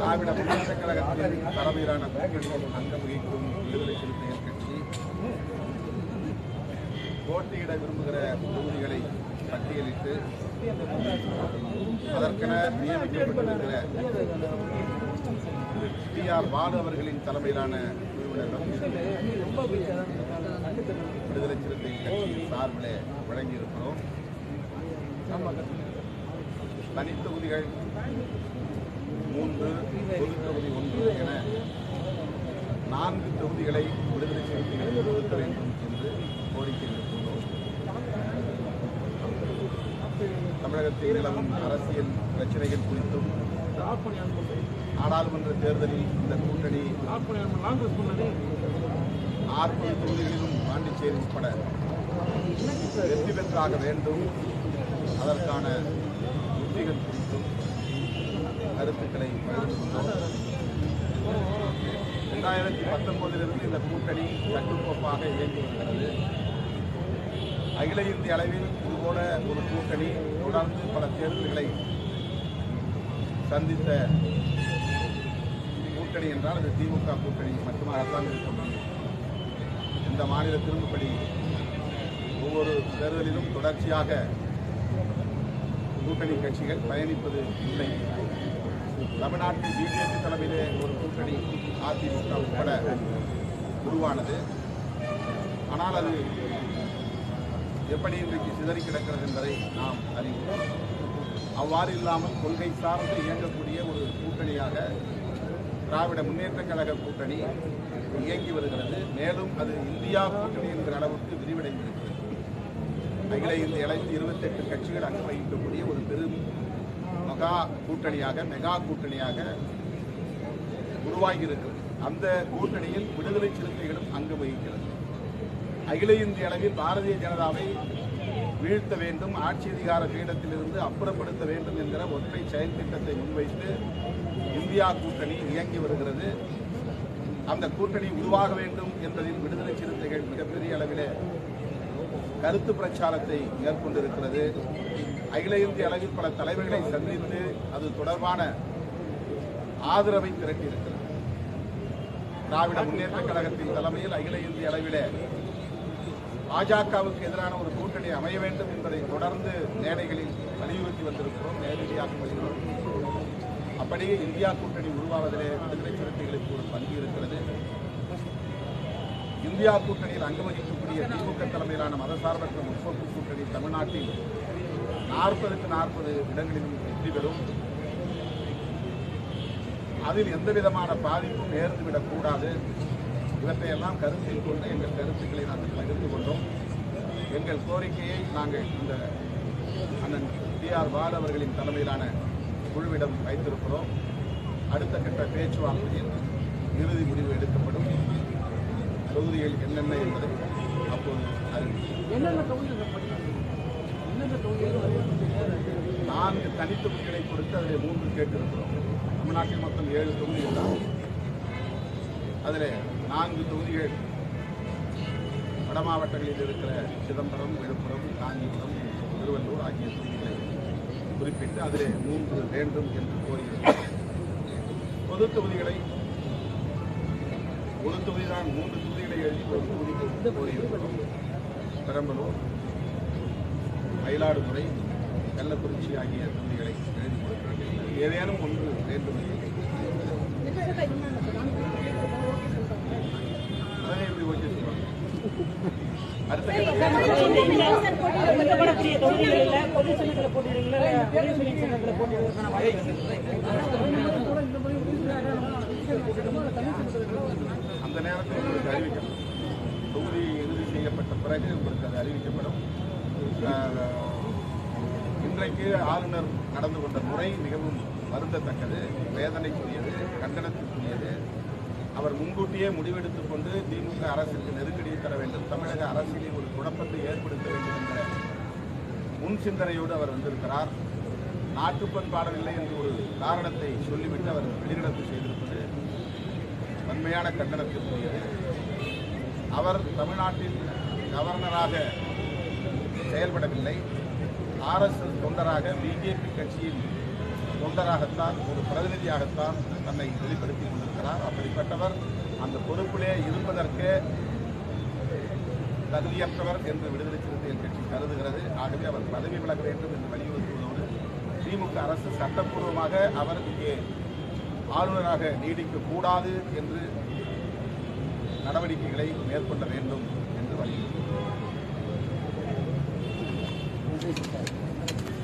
திராவிட முன்னேற்ற கழகத்தின் தலைமையிலான கூட்டணியில் அங்கம் வகிக்கும் விடுதலை சிறுத்தைகள் கட்சி போட்டியிட விரும்புகிற தொகுதிகளை பட்டியலிட்டு அதற்கென நியமிக்கப்பட்டிருக்கிற டி ஆர் பாலு அவர்களின் தலைமையிலான குழுவினரிடம் விடுதலை சிறுத்தை கட்சியின் சார்பில் வழங்கியிருக்கிறோம். தனித்தொகுதிகள் மூன்று பொது தொகுதி ஒன்று என நான்கு தொகுதிகளை விடுதலை சிறுத்தைகள் ஒதுக்க வேண்டும் என்று கோரிக்கை விடுத்துள்ளோம். தமிழகத்தில் நிலவும் அரசியல் பிரச்சனைகள் குறித்தும் நாடாளுமன்ற தேர்தலில் இந்த கூட்டணி நாற்பது தொகுதிகளிலும் பாண்டிச்சேரி உட்பட வெற்றி பெற்றாக வேண்டும். அதற்கான உத்திகள் குறித்தும் கருத்துக்களை ரெண்டாயிரத்தி பத்தொன்பதிலிருந்து இந்த கூட்டணி கட்டுக்கோப்பாக இயங்கி வருகிறது அகில இந்திய அளவில் இதுபோல ஒரு கூட்டணி தொடர்ந்து பல தேர்தல்களை சந்தித்த கூட்டணி என்றால் அது திமுக கூட்டணி மட்டுமாகத்தான் இருக்க முடியும் இந்த மாநிலத்திலும் இப்படி ஒவ்வொரு தேர்தலிலும் தொடர்ச்சியாக கூட்டணி கட்சிகள் பயணிப்பது இல்லை. தமிழ்நாட்டில் பிஜேபி தலைமையிலே ஒரு கூட்டணி அதிமுக உட்பட உருவானது. ஆனால் அது எப்படி இன்றைக்கு சிதறி கிடக்கிறது என்பதை நாம் அறிவோம். அவ்வாறு இல்லாமல் கொள்கை சார்ந்து இயங்கக்கூடிய ஒரு கூட்டணியாக திராவிட முன்னேற்ற கழக கூட்டணி இயங்கி வருகிறது. மேலும் அது இந்தியா கூட்டணி என்கிற அளவுக்கு விரிவடைந்திருக்கிறது. அகில இந்திய இருபத்தெட்டு கட்சிகள் அங்கு வகிக்கக்கூடிய ஒரு பெரும் மகா கூட்டணியாக மெகா கூட்டணியாக உருவாகி இருக்கிறது அந்த கூட்டணியில் விடுதலை சிறுத்தைகளும் அங்கு வகிக்கிறது. அகில இந்திய அளவில் பாரதிய ஜனதாவை வீழ்த்த வேண்டும் ஆட்சி அதிகார பீடத்திலிருந்து அப்புறப்படுத்த வேண்டும் என்கிற ஒற்றை செயல் திட்டத்தை முன்வைத்து இந்தியா கூட்டணி இயங்கி வருகிறது. அந்த கூட்டணி உருவாக வேண்டும் என்பதில் விடுதலை சிறுத்தைகள் மிகப்பெரிய அளவிலே கருத்து பிரச்சாரத்தை மேற்கொண்டிருக்கிறது. அகில இந்திய அளவில் பல தலைவர்களை சந்தித்து அது தொடர்பான ஆதரவை திரட்டியிருக்கிறது. திராவிட முன்னேற்ற கழகத்தின் தலைமையில் அகில இந்திய அளவிலே பாஜகவுக்கு எதிரான ஒரு கூட்டணி அமைய வேண்டும் என்பதை தொடர்ந்து மேடைகளில் வலியுறுத்தி வந்திருக்கிறோம் நேரடியாக வலியுறுத்தி. அப்படியே இந்தியா கூட்டணி உருவாவதிலே விடுதலை சிறுத்தைகளுக்கு ஒரு பங்கு இருக்கிறது. இந்தியா கூட்டணியில் அங்கம் வகிக்கக்கூடிய திமுக தலைமையிலான மதசார்பற்ற முற்போக்கு கூட்டணி தமிழ்நாட்டில் நாற்பதுக்கு நாற்பது இடங்களிலும் வெற்றி பெறும். அதில் எந்த விதமான பாதிப்பும் நேர்ந்துவிடக் கூடாது இவற்றையெல்லாம் கருத்தில் கொண்டு எங்கள் கருத்துக்களை நாங்கள் பகிர்ந்து கொண்டோம். எங்கள் கோரிக்கையை நாங்கள் இந்த அண்ணன் டி ஆர் பால் அவர்களின் தலைமையிலான குழுவிடம் வைத்திருக்கிறோம். அடுத்த கட்ட பேச்சுவார்த்தையில் இறுதி முடிவு எடுக்கப்படும். தொகுதிகள் என்னென்ன என்பதை அப்போது நான்கு தனித் தொகுதிகளை கொடுத்து அதில் மூன்று கேட்டிருக்கிறோம். தமிழ்நாட்டில் மொத்தம் ஏழு தொகுதிகள் தான். அதில் நான்கு தொகுதிகள் வட மாவட்டங்களில் இருக்கிற சிதம்பரம் விழுப்புரம் காஞ்சிபுரம் திருவள்ளூர் ஆகிய தொகுதிகளை குறிப்பிட்டு அதிலே மூன்று வேண்டும் என்று கோரியிருக்கிறோம். பொது தொகுதிகளை ஒரு தொகுதி தான் மூன்று தொகுதிகளை பெரம்பலூர் மயிலாடுதுறை கள்ளக்குறிச்சி ஆகிய தொகுதிகளை எழுதி கொடுத்திருக்கிறோம் ஏதேனும் ஒன்று வேண்டும்? என்று அதனை எப்படி ஓகே சொல்லுவாங்க அடுத்த கட்ட ஒதுக்கப்படக்கூடிய தொகுதிகளில் பொது சின்னத்தில் போட்டிடுங்களா இல்லை பொது சின்னத்தில் போட்டிடுவதற்கான வாய்ப்பு இருக்கு. அந்த நேரத்தில் உங்களுக்கு அறிவிக்கப்படும் தொகுதி இறுதி செய்யப்பட்ட பிறகு உங்களுக்கு அது அறிவிக்கப்படும். இன்றைக்கு ஆளுநர் நடந்து கொண்ட முறை மிகவும் வருந்தத்தக்கது வேதனைக்குரியது கண்டனத்திற்குரியது அவர் முன்கூட்டியே முடிவெடுத்துக் கொண்டு திமுக அரசுக்கு நெருக்கடியை தர வேண்டும். தமிழக அரசியலில் ஒரு குழப்பத்தை ஏற்படுத்த வேண்டும் என்ற முன் சிந்தனையோடு அவர் வந்திருக்கிறார். நாட்டுப்பண் பாடவில்லை என்று ஒரு காரணத்தை சொல்லிவிட்டு அவர் வெளிநடப்பு செய்திருப்பது வன்மையான கண்டனத்திற்குரியது. அவர் தமிழ்நாட்டில் கவர்னராக செயல்படவில்லை. ஆர்எஸ்எஸ் தொண்டராக பிஜேபி கட்சியில் தொண்டராகத்தான் ஒரு பிரதிநிதியாகத்தான் தன்னை வெளிப்படுத்திக் கொண்டிருக்கிறார். அப்படிப்பட்டவர் அந்த பொறுப்பிலே இருப்பதற்கு தகுதியற்றவர் என்று விடுதலை சிறுத்தைகள் கட்சி கருதுகிறது. ஆகவே அவர் பதவி விலக வேண்டும் என்று வலியுறுத்துவதோடு திமுக அரசு சட்டப்பூர்வமாக அவர் இங்கே ஆளுநராக நீடிக்கக்கூடாது என்று நடவடிக்கைகளை மேற்கொள்ள வேண்டும். Thank you.